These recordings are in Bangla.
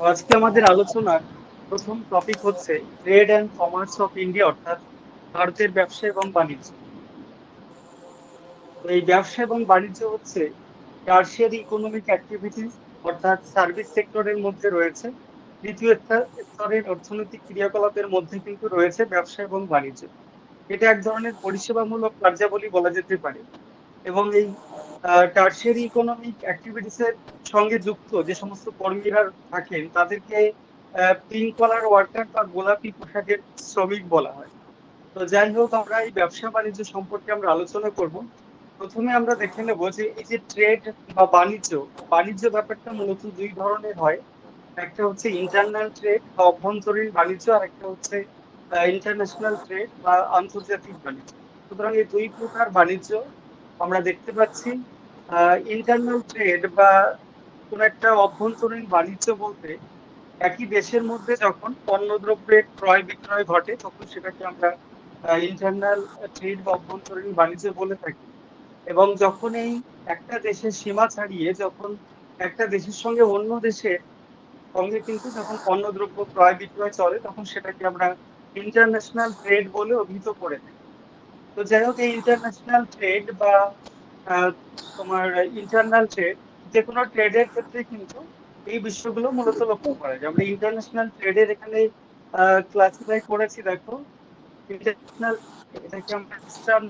আজকে আমাদের আলোচনার প্রথম টপিক হচ্ছে trade and commerce of India অর্থাৎ ভারতের ব্যবসা এবং বাণিজ্য। এই ব্যবসা এবং বাণিজ্য হচ্ছে টার্সিয়ারি ইকোনমিক অ্যাক্টিভিটিস অর্থাৎ সার্ভিস সেক্টরের মধ্যে রয়েছে। দ্বিতীয় স্তরের অর্থনৈতিক ক্রিয়াকলাপের মধ্যে কিন্তু রয়েছে ব্যবসা এবং বাণিজ্য। এটা এক ধরনের পরিষেবামূলক কার্যাবলী বলা যেতে পারে। এবং এই টার্সিয়ারি ইকোনমিক অ্যাক্টিভিটিস এর সঙ্গে যুক্ত যে সমস্ত কর্মীরা থাকেন, তাদেরকে পিঙ্ক কলার ওয়ার্কার বা গোলাপি পোশাকের শ্রমিক বলা হয়। তো যাই হোক, আমরা এই ব্যবসা বাণিজ্য সম্পর্কে আমরা আলোচনা করব। প্রথমে আমরা দেখে নেব যে এই যে ট্রেড বা বাণিজ্য বাণিজ্য ব্যাপারটা মূলত দুই ধরনের হয়। একটা হচ্ছে ইন্টারনাল ট্রেড বা অভ্যন্তরীণ বাণিজ্য, আর একটা হচ্ছে ইন্টারন্যাশনাল ট্রেড বা আন্তর্জাতিক বাণিজ্য। সুতরাং এই দুই প্রকার বাণিজ্য আমরা দেখতে পাচ্ছি। ইন্টারনাল ট্রেড বা কোন একটা অভ্যন্তরীণ বাণিজ্য বলতে একই দেশের মধ্যে যখন পণ্যদ্রব্যের ক্রয় বিক্রয় ঘটে, তখন সেটাকে আমরা ইন্টারনাল ট্রেড বা অভ্যন্তরীণ বাণিজ্য বলে থাকি। এবং যখন এই একটা দেশের সীমা ছাড়িয়ে যখন একটা দেশের সঙ্গে অন্য দেশের সঙ্গে কিন্তু যখন পণ্যদ্রব্য ক্রয় বিক্রয় চলে, তখন সেটাকে আমরা ইন্টারন্যাশনাল ট্রেড বলে অভিহিত করে থাকি। তো যাই হোক, এই ইন্টারন্যাশনাল ট্রেড বা তোমার ইন্টারনাল ট্রেড যে কোনো ট্রেডের ক্ষেত্রে কিন্তু এই বিষয়গুলো মূলত লক্ষ্য করা যায়। আমরা ইন্টারন্যাশনাল ট্রেডের এখানে ক্লাসিফাই করেছি, দেখো। ইন্টারন্যাশনাল এটাকে আমরা এক্সটার্ন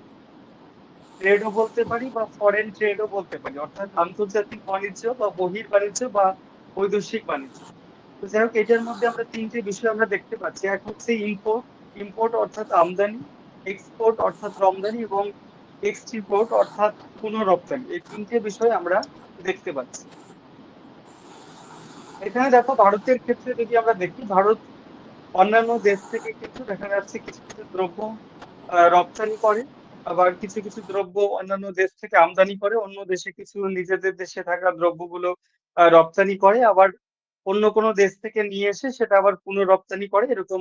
ট্রেডও বলতে পারি বা ফরেন ট্রেডও বলতে পারি। অর্থাৎ আন্তর্জাতিক বাণিজ্য বা বহির বাণিজ্য বা বৈদেশিক বাণিজ্য। তো যাই হোক, এটার মধ্যে আমরা তিনটে বিষয় আমরা দেখতে পাচ্ছি। এক হচ্ছে ইম্পোর্ট ইম্পোর্ট অর্থাৎ আমদানি এক্সপোর্ট অর্থাৎ রমদানি এবং এক্সপোর্ট অর্থাৎ পুনরপ্তানি এই তিনটে বিষয় আমরা দেখতে পাচ্ছি। এখানে দেখো ভারতের ক্ষেত্রে যদি আমরা দেখি, ভারত অন্যান্য দেশ থেকে কিন্তু দেখা যাচ্ছে, কিছু কিছু দ্রব্য রপ্তানি করে, আবার কিছু কিছু দ্রব্য অন্যান্য দেশ থেকে আমদানি করে, অন্য দেশে কিছু নিজেদের দেশে থাকা দ্রব্যগুলো রপ্তানি করে, আবার অন্য কোনো দেশ থেকে নিয়ে এসে সেটা আবার পুনঃরপ্তানি করে, এরকম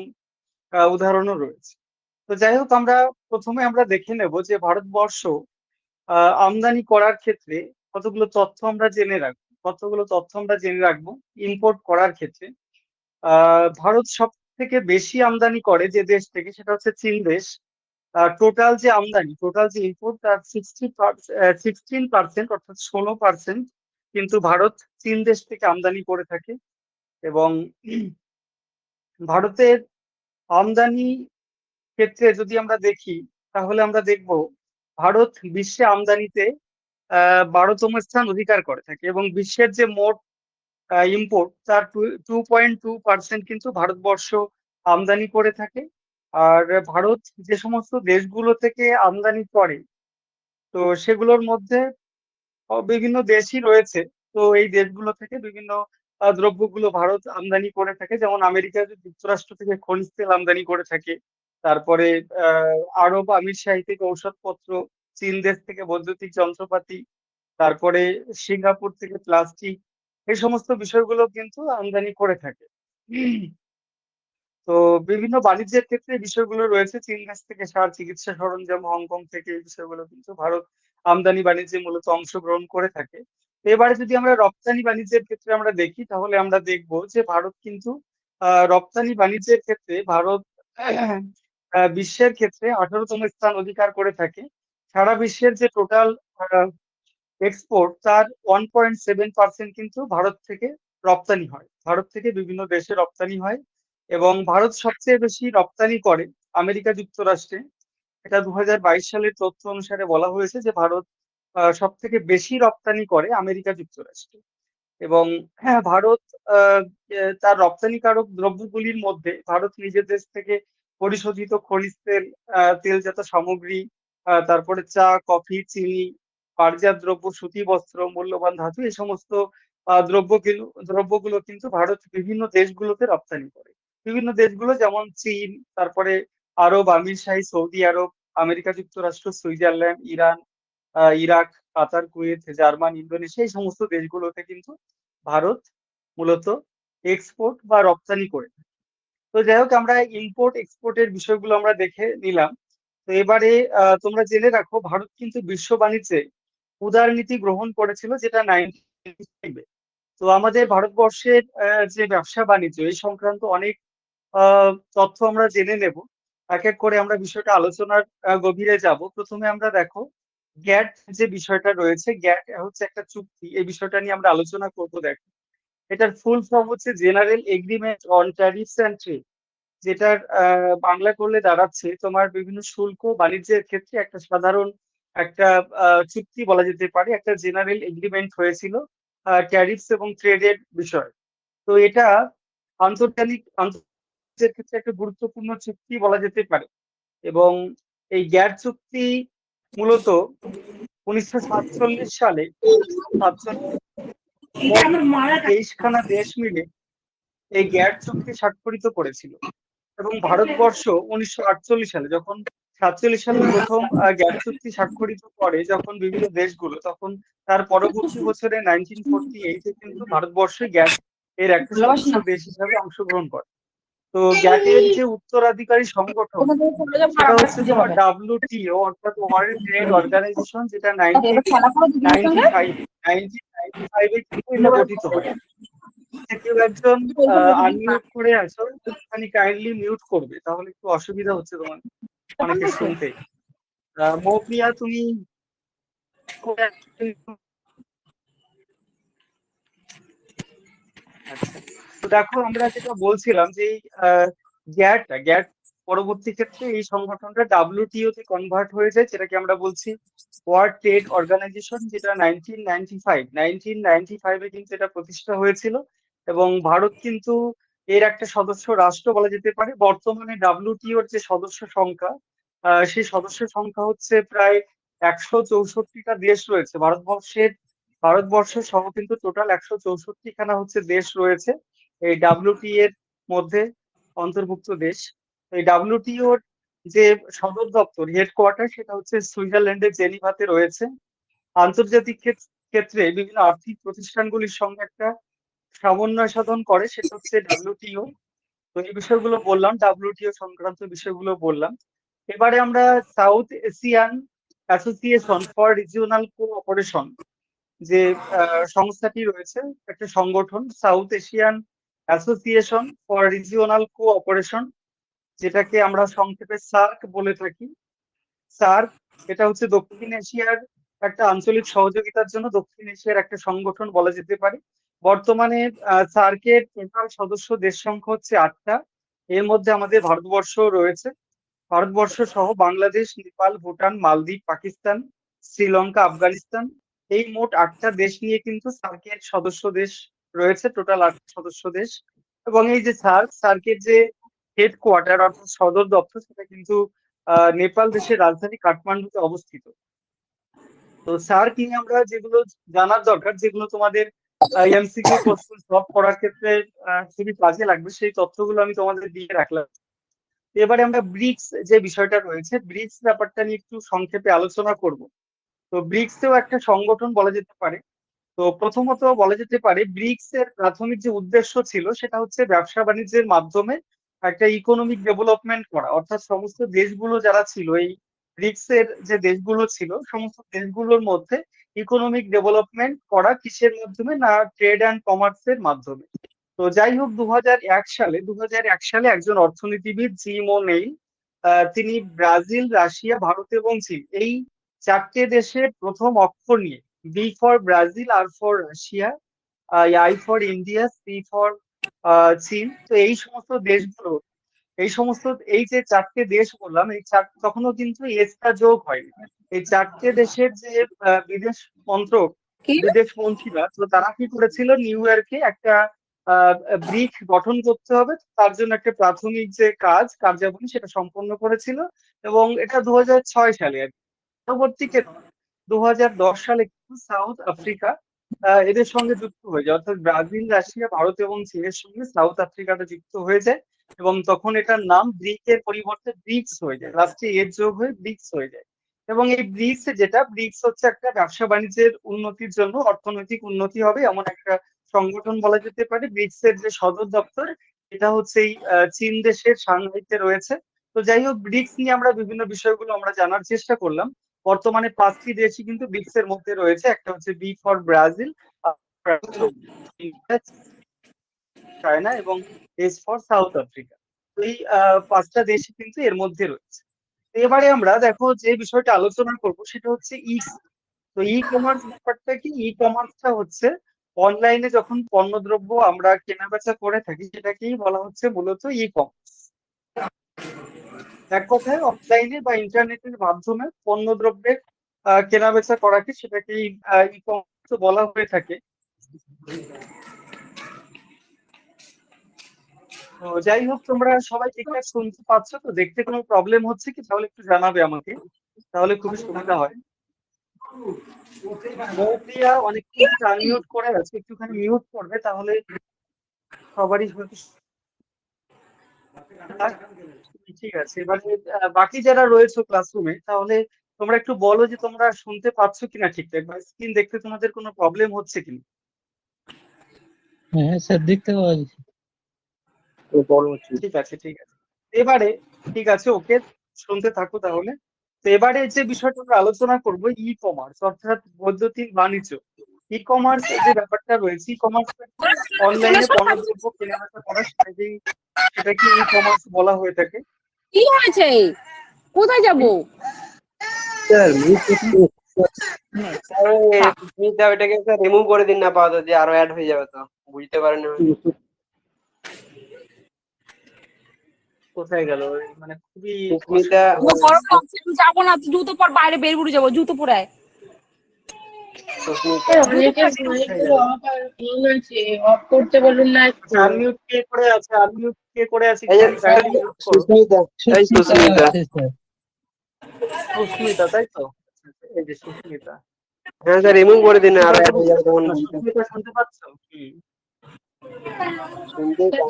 উদাহরণও রয়েছে। তো যাই হোক আমরা প্রথমে আমরা দেখে নেব যে ভারতবর্ষ আমদানি করার ক্ষেত্রে কতগুলো তথ্য আমরা জেনে রাখব, কতগুলো তথ্য আমরা জেনে রাখব ইম্পোর্ট করার ক্ষেত্রে। ভারত সব থেকে বেশি আমদানি করে যে দেশ থেকে সেটা হচ্ছে চীন দেশ। টোটাল যে আমদানি টোটাল যে ইম্পোর্ট তার সিক্সটি সিক্সটিন পার্সেন্ট অর্থাৎ ষোলো পার্সেন্ট কিন্তু ভারত চীন দেশ থেকে আমদানি করে থাকে। এবং ভারতের আমদানি ক্ষেত্রে যদি আমরা দেখি, তাহলে আমরা দেখব ভারত বিশ্বে আমদানিতে বারোতম স্থান অধিকার করে থাকে এবং বিশ্বের যে মোট ইম্পোর্ট তার টু পয়েন্ট টু পার্সেন্ট কিন্তু ভারতবর্ষ আমদানি করে থাকে। আর ভারত যে সমস্ত দেশগুলো থেকে আমদানি করে, তো সেগুলোর মধ্যে বিভিন্ন দেশই রয়েছে। তো এই দেশগুলো থেকে বিভিন্ন দ্রব্যগুলো ভারত আমদানি করে থাকে। যেমন আমেরিকা যুক্তরাষ্ট্র থেকে খনিজ তেল আমদানি করে থাকে। তারপরে আরব আমির থেকে ঔষধপত্র, চীন দেশ থেকে বৈদ্যুতিক যন্ত্রপাতি, তারপরে সিঙ্গাপুর থেকে প্লাস্টিক, এই সমস্ত বিষয়গুলো কিন্তু আমদানি করে থাকে। তো বিভিন্ন বাণিজ্যের ক্ষেত্রে বিষয়গুলো রয়েছে। চীন দেশ থেকে সার চিকিৎসা সরঞ্জাম হংকং থেকে এই বিষয়গুলো কিন্তু ভারত আমদানি বাণিজ্যে মূলত অংশগ্রহণ করে থাকে। এবারে যদি আমরা রপ্তানি বাণিজ্যের ক্ষেত্রে আমরা দেখি, তাহলে আমরা দেখব যে ভারত কিন্তু রপ্তানি বাণিজ্যের ক্ষেত্রে ভারত বিশ্বের ক্ষেত্রে আঠারোতম স্থান অধিকার করে থাকে। সারা বিশ্বের যে টোটাল এক্সপোর্ট তার ওয়ান পয়েন্ট সেভেন পার্সেন্ট কিন্তু ভারত থেকে রপ্তানি হয়। ভারত থেকে বিভিন্ন দেশে রপ্তানি হয় এবং ভারত সবচেয়ে বেশি রপ্তানি করে আমেরিকা যুক্তরাষ্ট্রে। এটা দু হাজার বাইশ সালের তথ্য অনুসারে বলা হয়েছে যে ভারত সব থেকে বেশি রপ্তানি করে আমেরিকা যুক্তরাষ্ট্রে। এবং হ্যাঁ ভারত তার রপ্তানিকারক দ্রব্যগুলির মধ্যে ভারত নিজের দেশ থেকে পরিশোধিত খনিজ তেল তেলজাত সামগ্রী তারপরে চা, কফি, চিনি পাটজাত দ্রব্য, সুতি বস্ত্র, মূল্যবান ধাতু, এই সমস্ত দ্রব্যগুলো দ্রব্যগুলো কিন্তু ভারত বিভিন্ন দেশগুলোতে রপ্তানি করে। বিভিন্ন দেশগুলো যেমন চীন, তারপরে আরব, আমির শাহী, সৌদি আরব, আমেরিকা যুক্তরাষ্ট্র, Switzerland, Iran Iraq, Qatar, Kuwait, German, Indonesia, এই সমস্ত দেশগুলোতে কিন্তু ভারত মূলত এক্সপোর্ট বা রপ্তানি করে তো যাই হোক আমরা ইম্পোর্ট এক্সপোর্টের বিষয়গুলো আমরা দেখে নিলাম। তো এবারে তোমরা জেনে রাখো, ভারত কিন্তু বিশ্ব বাণিজ্যে উদারনীতি গ্রহণ করেছিল, যেটা তো আমাদের ভারতবর্ষের যে ব্যবসা বাণিজ্য, এই সংক্রান্ত অনেক তথ্য আমরা জেনে নেব। এক এক করে আমরা বিষয়টা আলোচনার গভীরে যাব। প্রথমে আমরা দেখো গ্যাট যে বিষয়টা রয়েছে গ্যাট হচ্ছে একটা চুক্তি। এই বিষয়টা নিয়ে আমরা আলোচনা করব, দেখো। এটার ফুল ফর্ম হচ্ছে general agreement on tariffs and trade যেটার বাংলা করলে দাঁড়াচ্ছে তোমার বিভিন্ন শুল্ক বাণিজ্যের ক্ষেত্রে একটা সাধারণ একটা চুক্তি বলা যেতে পারে, একটা জেনারেল এগ্রিমেন্ট হয়েছিল ট্যারিফস এবং ট্রেডের বিষয়। তো এটা আন্তর্জাতিক আন্তর্জাতিক ক্ষেত্রে একটা গুরুত্বপূর্ণ চুক্তি বলা যেতে পারে। এবং এই গ্যাট চুক্তি মূলত উনিশশো সাতচল্লিশ সালে সাতচল্লিশ তেইশখানা দেশ মিলে এই গ্যাট চুক্তি স্বাক্ষরিত করেছিল। এবং ভারতবর্ষ উনিশশো আটচল্লিশ সালে যখন সাতচল্লিশ সালে প্রথম গ্যাস গ্যাট চুক্তি স্বাক্ষরিত করে যখন বিভিন্ন দেশগুলো তখন তার পরবর্তী বছরে নাইনটিন ফোরটি এইটে কিন্তু ভারতবর্ষে গ্যাস এর একটা দেশ হিসাবে অংশগ্রহণ করে। তো গ্যাটের যে উত্তরাধিকারী সংগঠন সেটা হচ্ছে তোমার ডাব্লিউটিও অর্থাৎ ওয়ার্ল্ড ট্রেড অর্গানাইজেশন যেটা নাইনটিন ফাইভ কিন্তু গঠিত হয় কেউ একজন আনমিউট করে একটুখানি কাইন্ডলি মিউট করবে তাহলে একটু অসুবিধা হচ্ছে তোমার অনেকে শুনতে। আহ, মৌপ্রিয়া তুমি আচ্ছা। তো দেখো, আমরা যেটা বলছিলাম যে গ্যাট গ্যাট পরবর্তী ক্ষেত্রে এই সংগঠনটা ডাব্লিউটিও তে কনভার্ট হয়ে যায়, যেটাকে আমরা বলছি ওয়ার্ল্ড ট্রেড অর্গানাইজেশন যেটা nineteen ninety five nineteen ninety ফাইভে কিন্তু এটা প্রতিষ্ঠা হয়েছিল এবং ভারত কিন্তু এর একটা সদস্য রাষ্ট্র বলা যেতে পারে। বর্তমানে ডাব্লিউটিওর যে সদস্য সংখ্যা সেই সদস্য সংখ্যা হচ্ছে প্রায় একশো চৌষট্টিটা দেশ রয়েছে। ভারতবর্ষের, ভারতবর্ষ সহ কিন্তু টোটাল একশো চৌষট্টি খানা হচ্ছে দেশ রয়েছে। এই ডাব্লিউটি এর মধ্যে অন্তর্ভুক্ত দেশ। এই ডাব্লিউটিওর যে সদর দপ্তর হেডকোয়ার্টার সেটা হচ্ছে সুইজারল্যান্ডের জেনিভাতে রয়েছে। আন্তর্জাতিক ক্ষেত- ক্ষেত্রে বিভিন্ন আর্থিক প্রতিষ্ঠানগুলির সঙ্গে একটা সমন্বয় সাধন করে, সেটা হচ্ছে ডাব্লিউটিও তো এই বিষয়গুলো বললাম ডাব্লিউটিও সংক্রান্ত বিষয়গুলো বললাম। এবারে আমরা south Asian association for regional cooperation যে সংস্থাটি রয়েছে, একটা সংগঠন south Asian association for regional cooperation, যেটাকে আমরা সংক্ষেপে সার্ক বলে থাকি। সার্ক, এটা হচ্ছে দক্ষিণ এশিয়ার একটা আঞ্চলিক সহযোগিতার জন্য দক্ষিণ এশিয়ার একটা সংগঠন বলা যেতে পারে। বর্তমানে সার্কের টোটাল সদস্য দেশ সংখ্যা হচ্ছে আটটা। এর মধ্যে আমাদের ভারতবর্ষ রয়েছে। ভারতবর্ষ সহ বাংলাদেশ, নেপাল, ভুটান, মালদ্বীপ, পাকিস্তান, শ্রীলঙ্কা, আফগানিস্তান, এই মোট আটটা দেশ নিয়ে কিন্তু সার্কের সদস্য দেশ রয়েছে টোটাল আট সদস্য দেশ এবং এই যে সার্ক সার্কের যে হেডকোয়ার্টার অর্থাৎ সদর দপ্তর সেটা কিন্তু নেপাল দেশের রাজধানী কাঠমান্ডুতে অবস্থিত। তো সার্ক নিয়ে আমরা যেগুলো জানার দরকার, যেগুলো তোমাদের এমসিকিউ কোশ্চেন সলভ করার ক্ষেত্রে খুবই কাজে লাগবে, সেই তথ্যগুলো আমি তোমাদের দিয়ে রাখলাম। এবারে আমরা ব্রিক্স যে বিষয়টা রয়েছে, ব্রিক্স ব্যাপারটা নিয়ে একটু সংক্ষেপে আলোচনা করব। তো ব্রিক্সেও একটা সংগঠন বলা যেতে পারে তো প্রথমত বলা যেতে পারে ব্রিক্স এর প্রাথমিক যে উদ্দেশ্য ছিল, সেটা হচ্ছে ব্যবসা বাণিজ্যের মাধ্যমে একটা ইকোনমিক ডেভেলপমেন্ট করা। অর্থাৎ সমস্ত দেশগুলো যারা ছিল, এই ব্রিক্স এর যে দেশগুলো ছিল, সমস্ত দেশগুলোর মধ্যে ইকোনমিক ডেভেলপমেন্ট করা কিসের মাধ্যমে? না ট্রেড অ্যান্ড কমার্সের মাধ্যমে। তো যাই হোক দু সালে দু সালে একজন অর্থনীতিবিদ, জিম নেই তিনি ব্রাজিল, রাশিয়া, ভারত এবং চীন, এই চারটে দেশের প্রথম অক্ষর নিয়ে B for Brazil R for Russia I for India C for চীন তো এই সমস্ত দেশগুলো এই সমস্ত এই যে চারটে দেশ বললাম এই চার তখনও কিন্তু এসটা যোগ হয়নি। এই চারটে দেশের যে বিদেশ মন্ত্রক? বিদেশ মন্ত্রীরা তো তারা কি করেছিল? নিউ ইয়র্কে একটা ব্রিক গঠন করতে হবে। তার জন্য একটা প্রাথমিক যে কাজ কার্যাবলী সেটা সম্পন্ন করেছিল। এবং এটা দু ছয় সালে আর কি। পরবর্তী ক্ষেত্রে দু সালে কিন্তু সাউথ আফ্রিকা এদের সঙ্গে যুক্ত হয়ে যায়। অর্থাৎ ব্রাজিল, রাশিয়া, ভারত এবং চীনের সঙ্গে সাউথ আফ্রিকাটা যুক্ত হয়ে যায় এবং তখন এটার নাম ব্রিকের পরিবর্তে ব্রিক্স হয়ে যায়। লাস্টে এর যোগ হয়ে ব্রিক্স হয়ে যায়। এবং এই ব্রিক্স যেটা ব্রিক্স হচ্ছে একটা ব্যবসা বাণিজ্যের উন্নতির জন্য অর্থনৈতিক উন্নতি হবে এমন একটা সংগঠন বলা যেতে পারে। ব্রিক্স এর যে সদর দপ্তর, এটা হচ্ছে এই চীন দেশের সাংহাইতে রয়েছে। তো যাই হোক ব্রিক্স নিয়ে আমরা বিভিন্ন বিষয়গুলো আমরা জানার চেষ্টা করলাম। বর্তমানে পাঁচটি দেশই কিন্তু ব্রিক্স এর মধ্যে রয়েছে। একটা হচ্ছে বি ফর ব্রাজিল, চায়না এবং এস ফর সাউথ আফ্রিকা। এই পাঁচটা দেশই কিন্তু এর মধ্যে রয়েছে। এবারে আমরা দেখো যে বিষয়টা আলোচনা করব সেটা হচ্ছে ই, তো ই কমার্স ব্যাপারটা কি? ই কমার্সটা হচ্ছে অনলাইনে যখন পণ্যদ্রব্য আমরা কেনাবেচা করে থাকি, সেটাকেই বলা হচ্ছে মূলত ই কমার্স এক কথায় অফলাইনে বা ইন্টারনেটের মাধ্যমে পণ্যদ্রব্যের আহ, কেনাবেচা করাকে সেটাকেই ই কমার্স বলা হয়ে থাকে। যাই হোক তোমরা সবাই ঠিকঠাক শুনতে পাচ্ছ তো দেখতে কোনো প্রবলেম হচ্ছে কি? তাহলে একটু জানাবে আমাকে তাহলে খুবই সুবিধা হয়। মৌপ্রিয়া অনেকক্ষণ আনমিউট করে আছে একটুখানি মিউট করবে তাহলে সবারই হয়তো ঠিক আছে। এবারে বাকি যারা রয়েছে ক্লাসরুমে তাহলে তোমরা একটু বলো যে তোমরা শুনতে পাচ্ছ কিনা ঠিকঠাক বা স্ক্রিন দেখতে তোমাদের কোনো প্রবলেম হচ্ছে কিনা? হ্যাঁ স্যার দেখতে পাওয়া যাচ্ছে। ঠিক আছে ঠিক আছে। এবারে ঠিক আছে ওকে শুনতে থাকো তাহলে। তো এবারে যে বিষয়টা আমরা আলোচনা করব ই কমার্স অর্থাৎ বৈদ্যুতিক বাণিজ্য। ই কমার্স যে ব্যাপারটা রয়েছে ই কমার্স অনলাইনে পণ্যদ্রব্য কেনাবেচা করা সেটাকেই সেটাকে ই কমার্স বলা হয়ে থাকে? কি হয়েছে? কোথায় যাব? ওইটাকে রিমুভ করে দিন না যে আরও অ্যাড হয়ে যাবে তো। বুঝতে পারেন কোথায় গেল? মানে খুবই যাব না জুতো পর বাইরে বের করে যাব জুতো পরে। সুস্মিতা অনেকের অনেকের অফ আর অন আছে অফ করতে বলুন না আনমিউট কে করে আছে আনমিউট কে করে আছে এই যে একটু kindly mute করো। সুস্মিতা। তাই তো? এই যে সুস্মিতা। হ্যাঁ স্যার রিমুভ করে দিন আরও হয়ে শুনতে পাচ্ছ? হুম।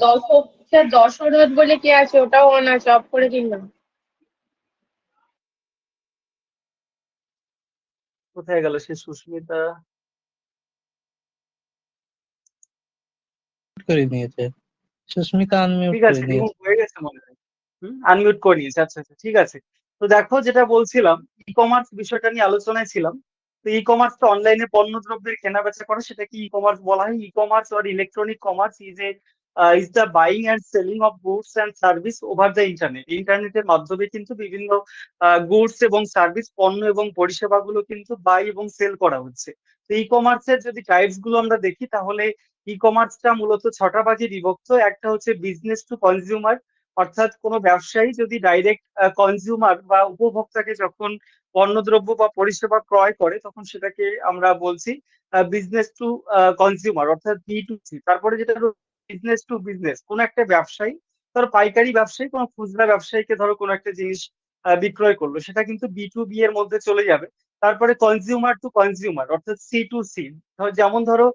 দশ স্যার দশ বলে কি আছে ওটাও অন আছে অফ করে দিন কোথায় গেল সে সুস্মিতা? করে দিয়েছে। সুস্মিতা আনমিউট ঠিক আছে হয়ে গেছে মনে হয়। আনমিউট করে নিয়েছে আচ্ছা আচ্ছা ঠিক আছে। তো দেখো যেটা বলছিলাম ই কমার্স বিষয়টা নিয়ে আলোচনায় ছিলাম। তো ই কমার্স তো অনলাইনে পণ্য দ্রব্যের কেনা বেচা করে। সেটাকে ই কমার্স বলা হয়। E commerce or electronic commerce is a is the buying and selling of goods and service over the internet ইন্টারনেটের মাধ্যমে কিন্তু বিভিন্ন গুডস এবং সার্ভিস পণ্য এবং পরিষেবাগুলো কিন্তু বাই এবং সেল করা হচ্ছে। তো ই কমার্সের যদি টাইপসগুলো আমরা দেখি, তাহলে ই কমার্সটা মূলত ছটা ভাগে বিভক্ত। একটা হচ্ছে বিজনেস টু কনজিউমার অর্থাৎ কোনো ব্যবসায়ী যদি ডাইরেক্ট কনজিউমার বা উপভোক্তাকে যখন পণ্যদ্রব্য বা পরিষেবা ক্রয় করে, তখন সেটাকে আমরা বলছি বিজনেস টু কনজিউমার অর্থাৎ বি টু সি তারপরে যেটা বিজনেস টু বিজনেস কোন একটা ব্যবসায়ী ধরো পাইকারি ব্যবসায়ী কোনো খুচরা ব্যবসায়ীকে ধরো কোনো একটা জিনিস বিক্রয় করল সেটা কিন্তু বি টু বি এর মধ্যে চলে যাবে। তারপরে কনজিউমার টু কনজিউমার অর্থাৎ সি টু সি যেমন ধরো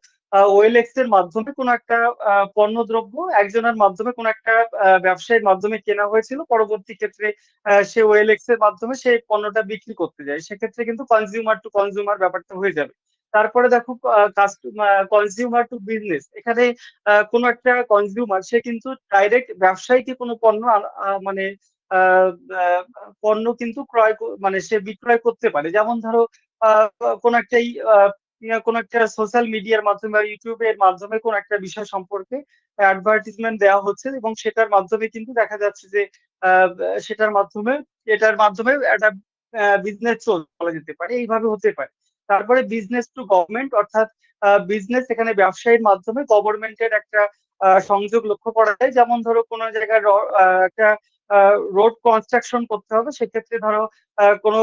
ওয়েলএক্স এর মাধ্যমে কোনো একটা আহ, পণ্যদ্রব্য একজনের মাধ্যমে কোনো একটা ব্যবসায়ীর মাধ্যমে কেনা হয়েছিল পরবর্তী ক্ষেত্রে সে ওয়েলএক্স এর মাধ্যমে সেই পণ্যটা বিক্রি করতে যায়। সেক্ষেত্রে কিন্তু কনজিউমার টু কনজিউমার ব্যাপারটা হয়ে যাবে। তারপরে দেখো কনজিউমার টু বিজনেস এখানে কোনো একটা কনজিউমার সে কিন্তু ডাইরেক্ট ব্যবসায়ীকে কোনো পণ্য মানে পণ্য কিন্তু ক্রয় মানে সে বিক্রয় করতে পারে। যেমন ধরো কোনো একটা কোন একটা সোশ্যাল মিডিয়ার মাধ্যমে বা ইউটিউবের মাধ্যমে কোন একটা বিষয় সম্পর্কে অ্যাডভার্টিজমেন্ট দেওয়া হচ্ছে এবং সেটার মাধ্যমে কিন্তু দেখা যাচ্ছে যে সেটার মাধ্যমে, এটার মাধ্যমে একটা বিজনেস চল বলা যেতে পারে। এইভাবে হতে পারে। তারপরে বিজনেস টু গভর্নমেন্ট অর্থাৎ বিজনেস এখানে ব্যবসায়ীর মাধ্যমে গভর্নমেন্টের একটা সংযোগ লক্ষ্য করা যায়। যেমন ধরো কোনো জায়গায় একটা রোড কনস্ট্রাকশন করতে হবে, সেক্ষেত্রে ধরো কোনো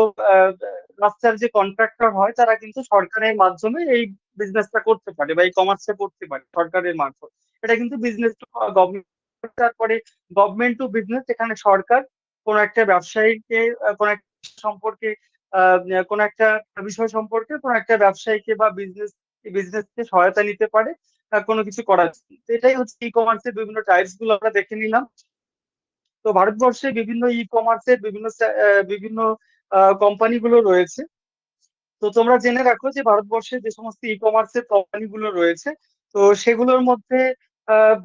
রাস্তার যে কন্ট্রাক্টর হয়, তারা কিন্তু সরকারের মাধ্যমে এই বিজনেসটা করতে পারে বা এই কমার্সটা করতে পারে সরকারের মারফত। এটা কিন্তু বিজনেস টু গভর্নমেন্ট তারপরে গভর্নমেন্ট টু বিজনেস এখানে সরকার কোন একটা ব্যবসায়ীকে কোন একটা সম্পর্কে কোন একটা বিষয় সম্পর্কে, কোন একটা ব্যবসায়ীকে বা বিজনেস বিজনেসকে সহায়তা নিতে পারে কোনো কিছু করার জন্য। এটাই হচ্ছে ই কমার্সের বিভিন্ন টাইপসগুলো আমরা দেখে নিলাম তো ভারতবর্ষে বিভিন্ন ই কমার্সের বিভিন্ন বিভিন্ন কোম্পানি গুলো রয়েছে তো তোমরা জেনে রাখো যে ভারতবর্ষে যে সমস্ত ই কমার্সের কোম্পানি গুলো রয়েছে, তো সেগুলোর মধ্যে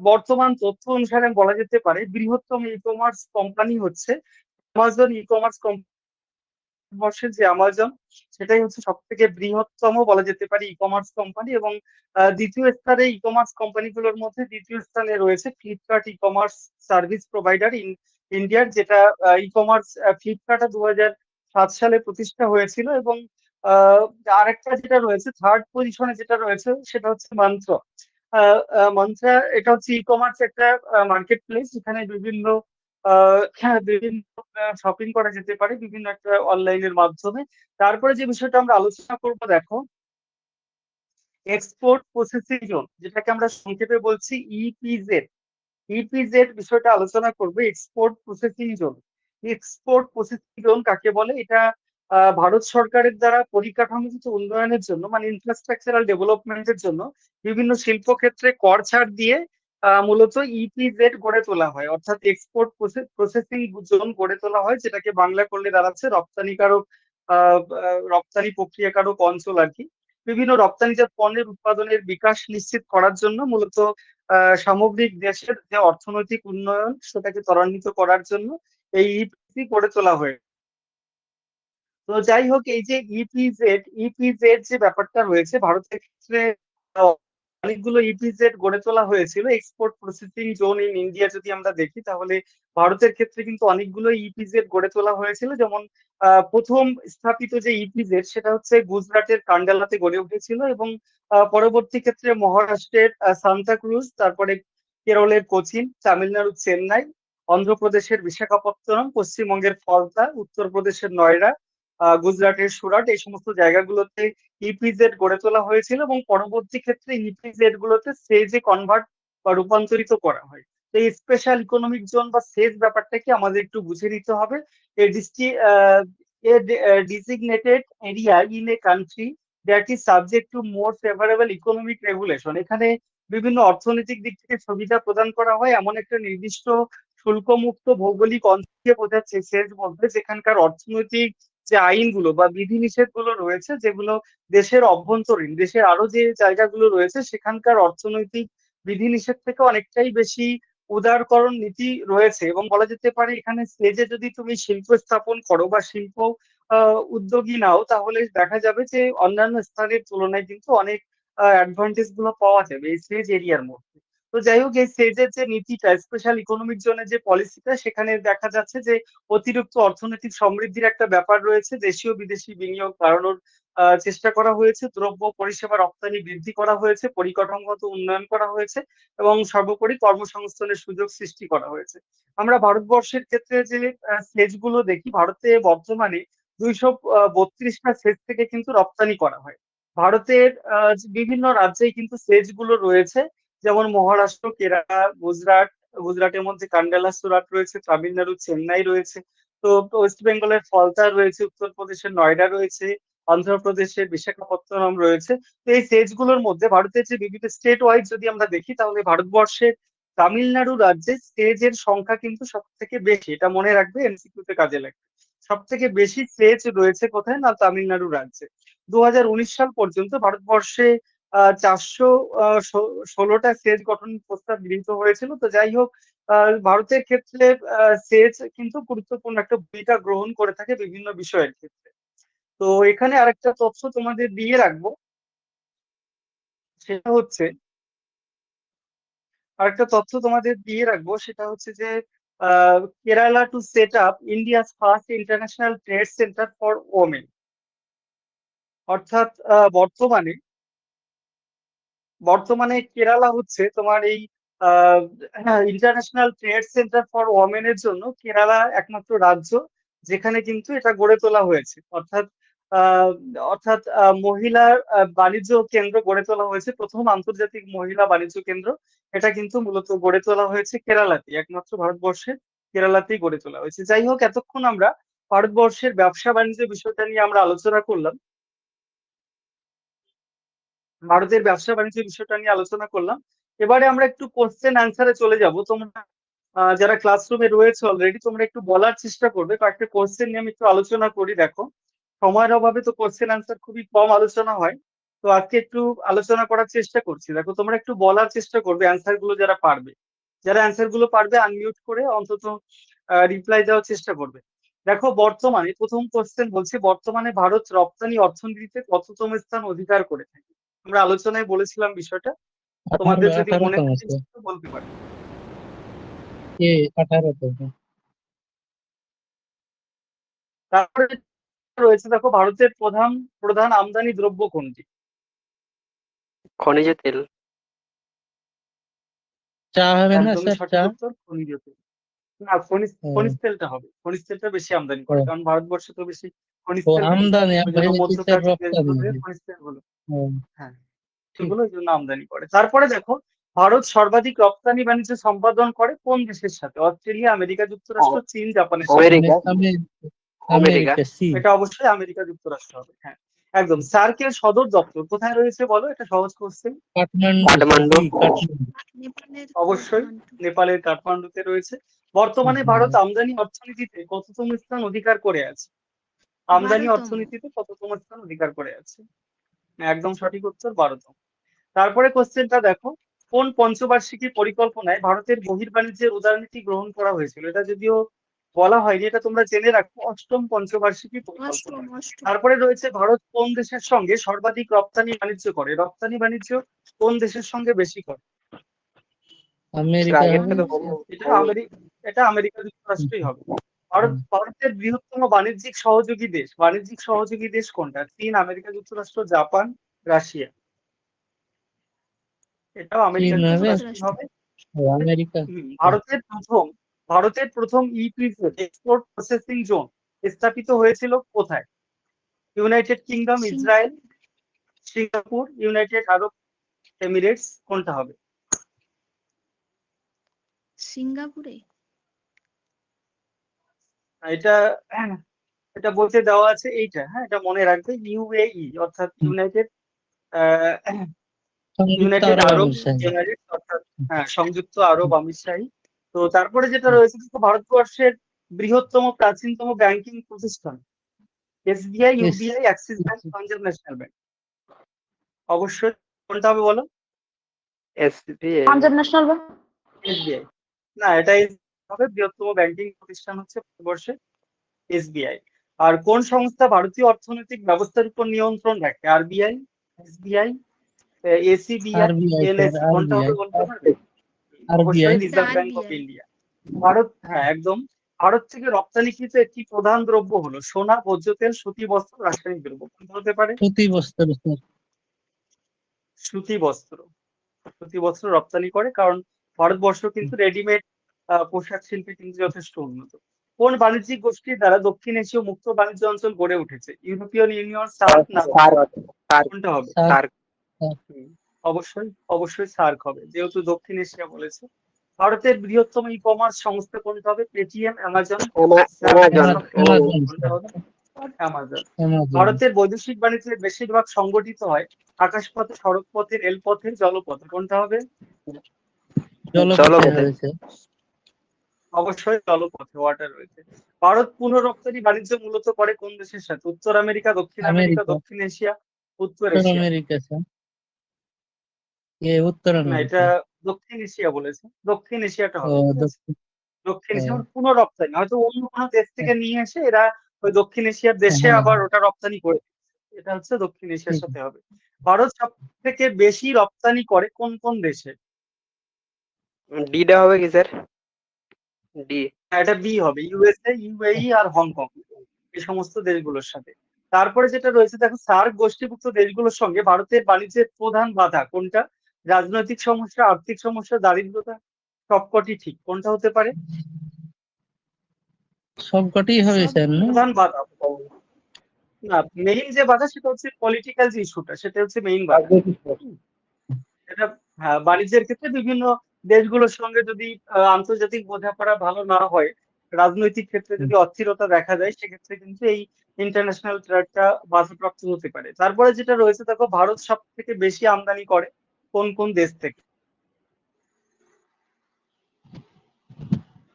বর্তমান তথ্য অনুসারে বলা যেতে পারে বৃহত্তম ই কমার্স কোম্পানি হচ্ছে অ্যামাজন ই কমার্স ভারতবর্ষের যে অ্যামাজন সেটাই হচ্ছে সব থেকে বৃহত্তম বলা যেতে পারে ই কমার্স কোম্পানি এবং দ্বিতীয় স্থানে ই কমার্স কোম্পানিগুলোর মধ্যে দ্বিতীয় স্থানে রয়েছে Flipkart e commerce service provider in ইন্ডিয়ার যেটা ই কমার্স ফ্লিপকার্ট দু সাত সালে প্রতিষ্ঠা হয়েছিল এবং আরেকটা যেটা রয়েছে থার্ড পজিশনে যেটা রয়েছে, সেটা হচ্ছে মন্ত্র মন্ত্রা এটা হচ্ছে ই কমার্স একটা মার্কেট প্লেস যেখানে বিভিন্ন হ্যাঁ, বিভিন্ন শপিং করা যেতে পারে বিভিন্ন একটা অনলাইনের মাধ্যমে। তারপরে যে বিষয়টা আমরা আলোচনা করব দেখো এক্সপোর্ট প্রসেসিং জোন যেটাকে আমরা সংক্ষেপে বলছি E ইপিজেড ইপিজেড বিষয়টা আলোচনা করবে export processing zone export processing zone কাকে বলে? এটা ভারত সরকারের দ্বারা পরিকাঠামোগত উন্নয়নের জন্য মানে ইনফ্রাস্ট্রাকচারাল ডেভেলপমেন্টের জন্য বিভিন্ন শিল্প ক্ষেত্রে কর ছাড় দিয়ে মূলত ইপিজেড গড়ে তোলা হয়। অর্থাৎ এক্সপোর্ট প্রসেসিং জোন গড়ে তোলা হয়, যেটাকে বাংলা করলে দাঁড়াচ্ছে রপ্তানিকারক রপ্তানি প্রক্রিয়াকারক অঞ্চল আর কি। বিভিন্ন রপ্তানিজাত পণ্যের উৎপাদনের বিকাশ নিশ্চিত করার জন্য মূলত সামগ্রিক দেশের যে অর্থনৈতিক উন্নয়ন, সেটাকে ত্বরান্বিত করার জন্য এই ইপিসি গড়ে তোলা হয় তো যাই হোক, এই যে ইপিজেড ইপিজেড যে ব্যাপারটা রয়েছে, ভারতের ক্ষেত্রে অনেকগুলো ইপিজেড গড়ে তোলা হয়েছিল। Export processing zone in India যদি আমরা দেখি, তাহলে ভারতের ক্ষেত্রে কিন্তু অনেকগুলো ইপিজেড গড়ে তোলা হয়েছিল। যেমন প্রথম স্থাপিত যে ইপিজেড সেটা হচ্ছে গুজরাটের কান্ডালাতে গড়ে উঠেছিল এবং পরবর্তী ক্ষেত্রে মহারাষ্ট্রের সান্তাক্রুজ, তারপরে কেরলের কোচিন, তামিলনাড়ুর চেন্নাই, অন্ধ্রপ্রদেশের বিশাখাপত্তনম, পশ্চিমবঙ্গের ফলতা, উত্তরপ্রদেশের নয়ডা গুজরাটের সুরাট, এই সমস্ত জায়গাগুলোতে ইপিজেড গড়ে তোলা হয়েছিল এবং পরবর্তী ক্ষেত্রে ইপিজেড গুলোতে সেজে কনভার্ট বা রূপান্তরিত করা হয়। তো এই স্পেশাল ইকোনমিক জোন বা সেজ ব্যাপারটাকে আমাদের একটু বুঝে নিতে হবে। A ডিস্ট্রি a designated area in a country that is subject to more favourable economic regulation এখানে বিভিন্ন অর্থনৈতিক দিক থেকে সুবিধা প্রদান করা হয়। এমন একটা নির্দিষ্ট শুল্কমুক্ত ভৌগোলিক অঞ্চলকে বোঝাচ্ছে সেজ বলতে, যেখানকার অর্থনৈতিক যে আইনগুলো বা বিধিনিষেধগুলো রয়েছে যেগুলো দেশের অভ্যন্তরীণ, দেশের আরও যে জায়গাগুলো রয়েছে সেখানকার অর্থনৈতিক বিধিনিষেধ থেকে অনেকটাই বেশি উদারকরণ নীতি রয়েছে এবং বলা যেতে পারে এখানে স্টেজে যদি তুমি শিল্প স্থাপন করো বা শিল্প উদ্যোগী নাও তাহলে দেখা যাবে যে অন্যান্য স্থানের তুলনায় কিন্তু অনেক অ্যাডভান্টেজগুলো পাওয়া যাবে এই স্টেজ এরিয়ার মধ্যে। তো যাই হোক, এই স্টেজের যে নীতিটা স্পেশাল ইকোনমিক জোনের যে পলিসিটা সেখানে দেখা যাচ্ছে যে অতিরিক্ত অর্থনৈতিক সমৃদ্ধির একটা ব্যাপার রয়েছে। দেশীয় বিদেশি বিনিয়োগ বাড়ানোর চেষ্টা করা হয়েছে। দ্রব্য পরিষেবা রপ্তানি বৃদ্ধি করা হয়েছে। পরিকাঠামোগত উন্নয়ন করা হয়েছে এবং সর্বোপরি কর্মসংস্থানের সুযোগ সৃষ্টি করা হয়েছে। আমরা ভারতবর্ষের ক্ষেত্রে যে সেচগুলো দেখি, ভারতে বর্তমানে দুইশো বত্রিশটা সেচ থেকে কিন্তু রপ্তানি করা হয়। ভারতের বিভিন্ন রাজ্যেই কিন্তু সেচগুলো রয়েছে। যেমন মহারাষ্ট্র, কেরালা, গুজরাট, গুজরাটের মধ্যে কান্ডালা সুরাট রয়েছে, তামিলনাড়ু, চেন্নাই রয়েছে। তো ওয়েস্ট বেঙ্গলের ফলতা রয়েছে উত্তরপ্রদেশের নয়ডা রয়েছে অন্ধ্রপ্রদেশের বিশাখাপত্তনম রয়েছে। তো এই সেজগুলোর মধ্যে ভারতের যে বিভিন্ন স্টেট ওয়াইজ যদি আমরা দেখি, তাহলে ভারতবর্ষের তামিলনাড়ু রাজ্যে স্টেজের সংখ্যা কিন্তু সব থেকে বেশি। এটা মনে রাখবে এমসিকিউতে কাজে লাগবে। সব থেকে বেশি সেজ রয়েছে কোথায়? না, তামিলনাড়ু রাজ্যে। দু হাজার উনিশ সাল পর্যন্ত ভারতবর্ষে চারশো ষোলোটা সেচ গঠন প্রস্তাব গৃহীত হয়েছিল। তো যাই হোক ভারতের ক্ষেত্রে সেচ কিন্তু গুরুত্বপূর্ণ একটা ভূমিকা গ্রহণ করে থাকে বিভিন্ন বিষয়ের ক্ষেত্রে। তো এখানে আরেকটা তথ্য তোমাদের দিয়ে রাখব। সেটা হচ্ছে, আরেকটা তথ্য তোমাদের দিয়ে রাখব। সেটা হচ্ছে যে Kerala to set up India's first international trade centre for women অর্থাৎ বর্তমানে বর্তমানে কেরালা হচ্ছে তোমার এই ইন্টারন্যাশনাল ট্রেড সেন্টার ফর ওমেনের জন্য কেরালা একমাত্র রাজ্য যেখানে কিন্তু এটা গড়ে তোলা হয়েছে। অর্থাৎ অর্থাৎ আহ, মহিলা আহ, বাণিজ্য কেন্দ্র গড়ে তোলা হয়েছে। প্রথম আন্তর্জাতিক মহিলা বাণিজ্য কেন্দ্র এটা কিন্তু মূলত গড়ে তোলা হয়েছে কেরালাতে একমাত্র ভারতবর্ষের কেরালাতেই গড়ে তোলা হয়েছে। যাই হোক এতক্ষণ আমরা ভারতবর্ষের ব্যবসা বাণিজ্য বিষয়টা নিয়ে আমরা আলোচনা করলাম। ভারতের ব্যবসা বাণিজ্য বিষয়টা নিয়ে আলোচনা করলাম। এবারে আমরা একটু কোশ্চেন অ্যান্সারে চলে যাব। তোমরা যারা ক্লাসরুমে রয়েছে অলরেডি তোমরা একটু বলার চেষ্টা করবে। কয়েকটা কোশ্চেন নিয়ে আমি একটু আলোচনা করি, দেখো। সময়ের অভাবে তো কোশ্চেন অ্যান্সার খুবই কম আলোচনা হয়। তো আজকে একটু আলোচনা করার চেষ্টা করছি। দেখো, তোমরা একটু বলার চেষ্টা করবে অ্যান্সারগুলো যারা পারবে। যারা অ্যান্সারগুলো পারবে আনমিউট করে অন্তত রিপ্লাই দেওয়ার চেষ্টা করবে। দেখো, বর্তমানে প্রথম কোশ্চেন বলছে, বর্তমানে ভারত রপ্তানি অর্থনীতিতে কততম স্থান অধিকার করে থাকে? আমরা আলোচনায় বলেছিলাম বিষয়টা। তোমাদের যদি মনে থাকে বলতে পারো। তারপরে রয়েছে দেখো ভারতের প্রধান প্রধান আমদানি দ্রব্য কোনটি? খনিজ তেল। চা হবে না স্যার চা? খনিজ তেল। না খনিজ খনিজ তেলটা হবে। খনিজ তেলটা বেশি আমদানি করে কারণ ভারতবর্ষে তো বেশি আমদানি এই জন্য আমদানি করে। তারপরে দেখো ভারত সর্বাধিক রপ্তানি বাণিজ্য সম্পাদন করে কোন দেশের সাথে? অস্ট্রেলিয়া আমেরিকা যুক্তরাষ্ট্র চীন জাপানের সাথে। এটা অবশ্যই আমেরিকা যুক্তরাষ্ট্র হবে। হ্যাঁ একদম। সার্কের সদর দপ্তর কোথায় রয়েছে বলো? এটা সহজ কোশ্চেন অবশ্যই নেপালের কাঠমান্ডুতে রয়েছে। বর্তমানে ভারত আমদানি অর্থনীতিতে কততম স্থান অধিকার করে আছে? আমদানি। অর্থনীতিতে কততম স্থান অধিকার করে আছে? একদম সঠিক উত্তর বারোতম। তারপরে কোশ্চেনটা দেখো। কোন পঞ্চবার্ষিকী পরিকল্পনায় ভারতের বহির্বাণিজ্যের উদারনীতি গ্রহণ করা হয়েছিল? এটা যদিও বলা হয়নি এটা তোমরা জেনে রাখো। অষ্টম পঞ্চবার্ষিকী পরিকল্পনা। তারপরে রয়েছে ভারত কোন দেশের সঙ্গে সর্বাধিক রপ্তানি বাণিজ্য করে? রপ্তানি বাণিজ্য কোন দেশের সঙ্গে বেশি করে? আমেরিকা এটা আমেরিকা যুক্তরাষ্ট্রই হবে। ভারত ভারতের বৃহত্তম বাণিজ্যিক সহযোগী দেশ। বাণিজ্যিক সহযোগী দেশ কোনটা? চীন আমেরিকা যুক্তরাষ্ট্র জাপান রাশিয়া। এটাও আমেরিকা। হবে? ভারতের প্রথম ভারতের প্রথম ইপিজেড এক্সপোর্ট প্রসেসিং জোন স্থাপিত হয়েছিল কোথায়? United Kingdom Israel Singapore United Arab Emirates কোনটা হবে? সিঙ্গাপুরে। এটা এটা বলতে দেওয়া আছে এইটা হ্যাঁ এটা মনে রাখবে ইউএই অর্থাৎ ইউনাইটেড ইউনাইটেড আরব অর্থাৎ হ্যাঁ সংযুক্ত আরব আমিরশাহী তো তারপরে যেটা রয়েছে ভারতবর্ষের বৃহত্তম প্রাচীনতম ব্যাংকিং প্রতিষ্ঠান SBI. UBI Axis bank Punjab national bank অবশ্যই কোনটা হবে বলো? SBI Punjab national bank SBI না এটাই হবে। বৃহত্তম ব্যাংকিং প্রতিষ্ঠান হচ্ছে ভারতবর্ষে এসবিআই। আর কোন সংস্থা ভারতীয় অর্থনৈতিক ব্যবস্থার উপর নিয়ন্ত্রণ রাখে? আরবিআই এসবিআই এসিবিআই sir, কোনটা হবে বলতে পারবে অবশ্যই Reserve Bank of India Bharat হ্যাঁ একদম। ভারত থেকে রপ্তানিকৃত একটি প্রধান দ্রব্য হলো সোনা ভোজ্য তেল সুতি বস্ত্র রাসায়নিক দ্রব্য। কোনটা হতে পারে? বছর স্যার। সুতি বস্ত্র। সুতি বস্ত্র রপ্তানি করে কারণ ভারতবর্ষ কিন্তু রেডিমেড পোশাক শিল্পে কিন্তু যথেষ্ট উন্নত। কোন বাণিজ্যিক গোষ্ঠীর দ্বারা দক্ষিণ এশীয় মুক্ত বাণিজ্য অঞ্চল গড়ে উঠেছে? ইউরোপিয়ান ইউনিয়ন সার্ক না? কোনটা হবে? সার্ক। অবশ্যই অবশ্যই সার্ক হবে। যেহেতু দক্ষিণ এশিয়া বলেছে। ভারতের বৃহত্তম ই কমার্স সংস্থা কোনটা হবে? Paytm Amazon. অ্যামাজন। কোনটা হবে? অ্যামাজন। ভারতের বৈদেশিক বাণিজ্যের বেশিরভাগ সংগঠিত হয় আকাশপথে সড়কপথে রেলপথে জলপথে। কোনটা হবে? জলপথে জলপথে। হয়েছে অবশ্যই জলপথে ওয়াটার রয়েছে। ভারত পুনঃরপ্তানি বাণিজ্য মূলত করে কোন দেশের সাথে? উত্তর আমেরিকা দক্ষিণ আমেরিকা। দক্ষিণ এশিয়া উত্তর আমেরিকা স্যার এ উত্তর আমেরিকা। এটা দক্ষিণ এশিয়া বলেছে। দক্ষিণ এশিয়াটা হবে দক্ষিণ। এশিয়া হ্যাঁ। পুনঃরপ্তানি হয়তো অন্য কোনো দেশ থেকে নিয়ে এসে এরা ওই দক্ষিণ এশিয়ার দেশে হ্যাঁ। আবার ওটা রপ্তানি করে এটা হচ্ছে দক্ষিণ এশিয়ার সাথে হবে। ভারত সব থেকে বেশি রপ্তানি করে কোন কোন দেশে? ডিটা হবে কি স্যার ডি হ্যাঁ, এটা বি হবে ইউএসএ ইউএই আর হংকং এই সমস্ত দেশগুলোর সাথে। তারপরে যেটা রয়েছে দেখো সার্ক গোষ্ঠীভুক্ত দেশগুলোর সঙ্গে ভারতের বাণিজ্যের প্রধান বাধা কোনটা? রাজনৈতিক সমস্যা আর্থিক সমস্যা দারিদ্রতা সবকটি ঠিক কোনটা হতে পারে? সবকটি হবে স্যার প্রধান বাধা না মেইন যে বাধা সেটা হচ্ছে পলিটিক্যাল যে ইস্যুটা সেটা হচ্ছে মেইন বাধা। এটা হ্যাঁ বাণিজ্যের ক্ষেত্রে বিভিন্ন দেশগুলোর সঙ্গে যদি আহ, আন্তর্জাতিক বোঝাপড়া ভালো না হয় রাজনৈতিক ক্ষেত্রে যদি অস্থিরতা দেখা যায় সেক্ষেত্রে কিন্তু এই ইন্টারন্যাশনাল ট্রেডটা বাধাপ্রাপ্ত হতে পারে। তারপরে যেটা রয়েছে দেখো ভারত সব থেকে বেশি আমদানি করে কোন কোন দেশ থেকে?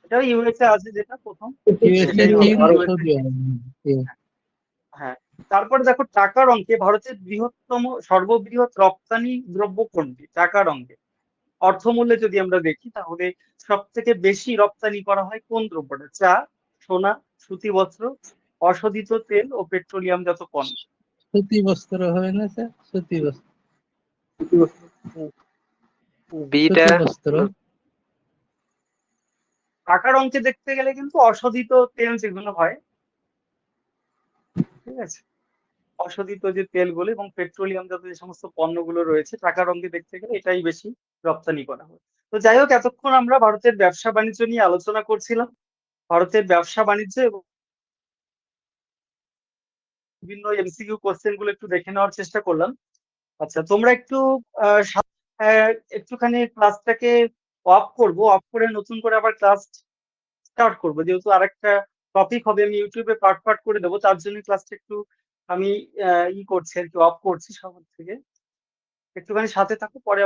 এটা ইউএসএ আছে যেটা প্রথম। হ্যাঁ তারপরে দেখো টাকার অঙ্কে ভারতের বৃহত্তম সর্ববৃহৎ রপ্তানি দ্রব্য কোনটি? টাকার অঙ্কে। অর্থমূল্যে যদি আমরা দেখি তাহলে সব থেকে বেশি রপ্তানি করা হয় কোন দ্রব্যটা? চা সোনা সুতি বস্ত্র অশোধিত তেল ও পেট্রোলিয়ামজাত পণ্য? সুতি বস্ত্র হবে না স্যার? সুতি বস্ত্র। বিটা বস্ত্র। টাকার অঙ্কে দেখতে গেলে কিন্তু অশোধিত তেল যেগুলো হয় ঠিক আছে? অশোধিত যে তেলগুলো এবং পেট্রোলিয়াম জাত যে সমস্ত পণ্যগুলো রয়েছে টাকার অঙ্কে দেখতে গেলে এটাই বেশি রপ্তানি করা হয়। তো যাই হোক, এতক্ষণ আমরা ভারতের ব্যবসা বাণিজ্য নিয়ে আলোচনা করছিলাম। ভারতের ব্যবসা বাণিজ্য এবং বিভিন্ন এমসিকিউ কোশ্চেনগুলো একটু দেখে নেওয়ার চেষ্টা করলাম। আচ্ছা তোমরা একটু একটুখানি ক্লাসটাকে অফ করব। অফ করে নতুন করে আবার ক্লাস স্টার্ট করব। যেহেতু আরেকটা টপিক হবে, আমি ইউটিউবে পার্ট পার্ট করে দেবো, তার জন্য ক্লাসটা একটু আমি ই করছি আর কি অফ করছি সবার থেকে। একটুখানি সাথে থাকো পরে